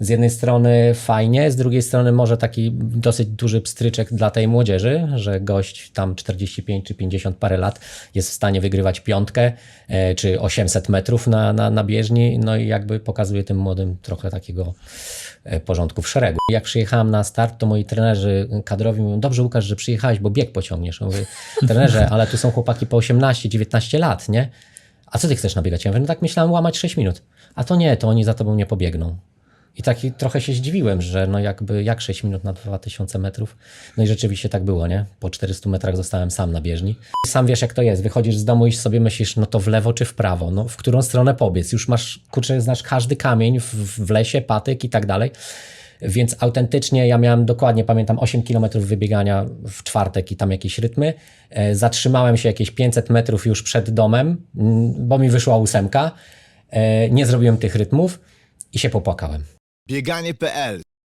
Z jednej strony fajnie, z drugiej strony może taki dosyć duży pstryczek dla tej młodzieży, że gość tam 45 czy 50 parę lat jest w stanie wygrywać piątkę e, czy 800 metrów na, na, na bieżni, no i jakby pokazuje tym młodym trochę takiego e, porządku w szeregu. Jak przyjechałem na start, to moi trenerzy kadrowi mówią, dobrze Łukasz, że przyjechałeś, bo bieg pociągniesz. Ja mówię, trenerze, ale tu są chłopaki po 18-19 lat, nie? A co ty chcesz nabiegać? Ja mówię, no tak myślałem łamać 6 minut. A to nie, to oni za tobą nie pobiegną. I taki trochę się zdziwiłem, że no jakby jak 6 minut na 2000 metrów. No i rzeczywiście tak było, nie? Po 400 metrach zostałem sam na bieżni. Sam wiesz jak to jest. Wychodzisz z domu i sobie myślisz, no to w lewo czy w prawo, no w którą stronę pobiec. Już masz, kurczę, znasz każdy kamień w, w lesie, patyk i tak dalej. Więc autentycznie ja miałem dokładnie, pamiętam, 8 km wybiegania w czwartek i tam jakieś rytmy. E, Zatrzymałem się jakieś 500 metrów już przed domem, bo mi wyszła ósemka. E, Nie zrobiłem tych rytmów i się popłakałem. Bieganie.pl